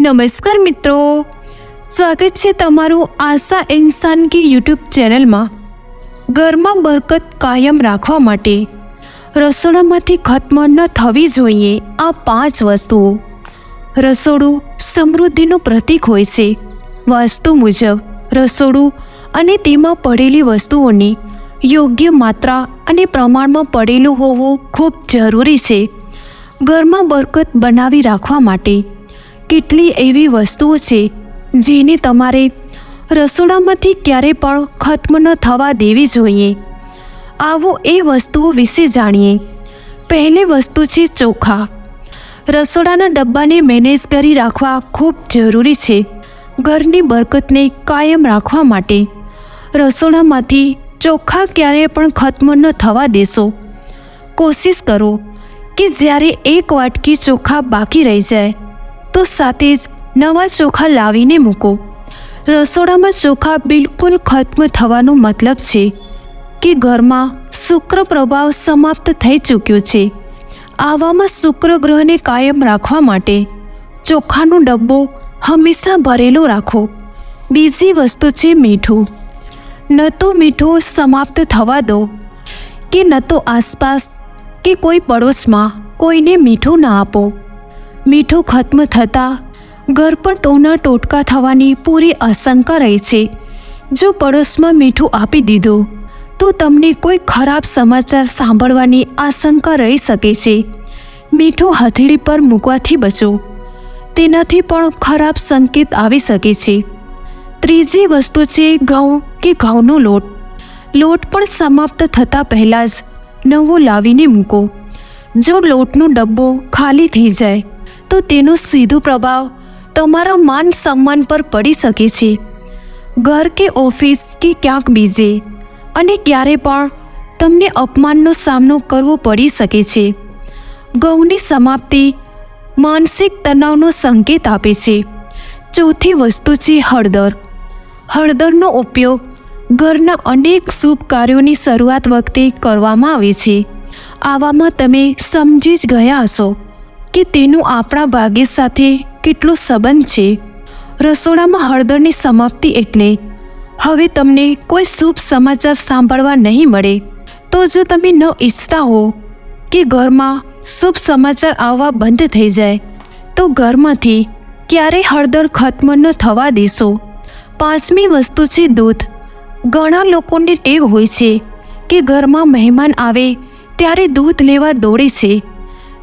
નમસ્કાર મિત્રો. સ્વાગત છે તમારું આશા ઇન્સાન કી યુટ્યુબ ચેનલમાં. ઘરમાં બરકત કાયમ રાખવા માટે. રસોડામાંથી ખત્મ ન થવી જોઈએ આ પાંચ વસ્તુઓ. રસોડું સમૃદ્ધિનું પ્રતીક હોય છે. વાસ્તુ મુજબ, રસોડું અને તેમાં પડેલી વસ્તુઓની યોગ્ય માત્રા અને પ્રમાણમાં પડેલું હોવું ખૂબ જરૂરી છે. ઘરમાં બરકત બનાવી રાખવા માટે કેટલી એવી વસ્તુઓ છે જેને તમારે રસોડામાંથી ક્યારે પણ ખત્મ ન થવા દેવી જોઈએ? આવો એ વસ્તુઓ વિશે જાણીએ. પહેલી વસ્તુ છે ચોખા. રસોડાના ડબ્બાને મેનેજ કરી રાખવા ખૂબ જરૂરી છે. ઘરની બરકતને કાયમ રાખવા માટે. રસોડામાંથી ચોખા ક્યારેય પણ ખત્મ ન થવા દેશો. કોશિશ કરો કે જ્યારે એક વાટકી ચોખા બાકી રહી જાય તો સાથે જ નવા ચોખા લાવીને મૂકો. રસોડામાં ચોખા બિલકુલ ખત્મ થવાનો મતલબ છે કે ઘરમાં શુક્ર પ્રભાવ સમાપ્ત થઈ ચૂક્યો છે. આવામાં શુક્ર ગ્રહને કાયમ રાખવા માટે ચોખાનો ડબ્બો હંમેશા ભરેલો રાખો. બીજી વસ્તુ છે મીઠું. ન તો મીઠું સમાપ્ત થવા દો કે ન તો આસપાસ કે કોઈ પડોશમાં કોઈને મીઠું ના આપો. મીઠું ખત્મ થતાં ઘર પર ટોના ટોટકા થવાની પૂરી આશંકા રહે છે. જો પડોશમાં મીઠું આપી દીધું, તો તમને કોઈ ખરાબ સમાચાર સાંભળવાની આશંકા રહી શકે છે. મીઠું હથેળી પર મૂકવાથી બચો. તેનાથી પણ ખરાબ સંકેત આવી શકે છે. ત્રીજી વસ્તુ છે ઘઉં કે ઘઉંનો લોટ. લોટ પણ સમાપ્ત થતાં પહેલાં જ નવો લાવીને મૂકો. જો લોટનો ડબ્બો ખાલી થઈ જાય તો તેનો સીધો પ્રભાવ તમારા માન સન્માન પર પડી શકે છે. ઘર કે ઓફિસ કે ક્યાંક બીજે, અને ક્યારે પણ તમને અપમાનનો સામનો કરવો પડી શકે છે. ઘઉંની સમાપ્તિ માનસિક તણાવનો સંકેત આપે છે. ચોથી વસ્તુ છે હળદર. હળદરનો ઉપયોગ ઘરના અનેક શુભ કાર્યોની શરૂઆત વખતે કરવામાં આવે છે. આવામાં તમે સમજી જ ગયા હશો. કે તેનું આપણા ભાગ્ય સાથે કેટલો સંબંધ છે? રસોડામાં હળદરની સમાપ્તિ એટલે હવે તમને કોઈ શુભ સમાચાર સાંભળવા નહીં મળે. તો જો તમે ન ઈચ્છતા હો કે ઘરમાં શુભ સમાચાર આવવા બંધ થઈ જાય, તો ઘરમાંથી ક્યારેય હળદર ખત્મ ન થવા દેશો. પાંચમી વસ્તુ છે દૂધ. ઘણા લોકોને ટેવ હોય છે કે ઘરમાં મહેમાન આવે ત્યારે દૂધ લેવા દોડે છે.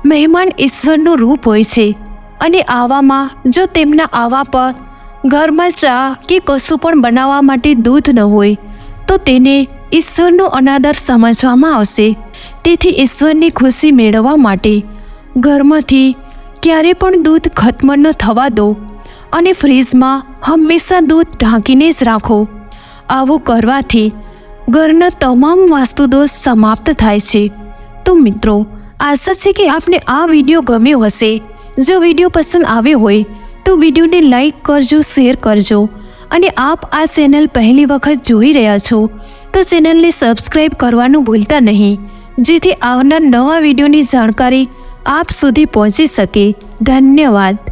મહેમાન ઈશ્વરનું રૂપ હોય છે. અને આવામાં જો તેમના આવા પર ઘરમાં ચા કે કશું પણ બનાવવા માટે દૂધ ન હોય, તો તેને ઈશ્વરનો અનાદર સમજવામાં આવશે. તેથી ઈશ્વરની ખુશી મેળવવા માટે ઘરમાંથી ક્યારે પણ દૂધ ખત્મ ન થવા દો અને ફ્રીજમાં હંમેશા દૂધ ઢાંકીને જ રાખો. આવું કરવાથી ઘરના તમામ વાસ્તુદોષ સમાપ્ત થાય છે. તો મિત્રો આશા છે કે આપને આ વીડિયો ગમ્યો હશે. જો વીડિયો પસંદ આવ્યો હોય, તો વિડીયોને લાઈક કરજો, શેર કરજો. અને આપ આ ચેનલ પહેલી વખત જોઈ રહ્યા છો, તો ચેનલને સબસ્ક્રાઈબ કરવાનું ભૂલતા નહીં. જેથી આવનાર નવા વિડીયોની જાણકારી આપ સુધી પહોંચી શકે. ધન્યવાદ.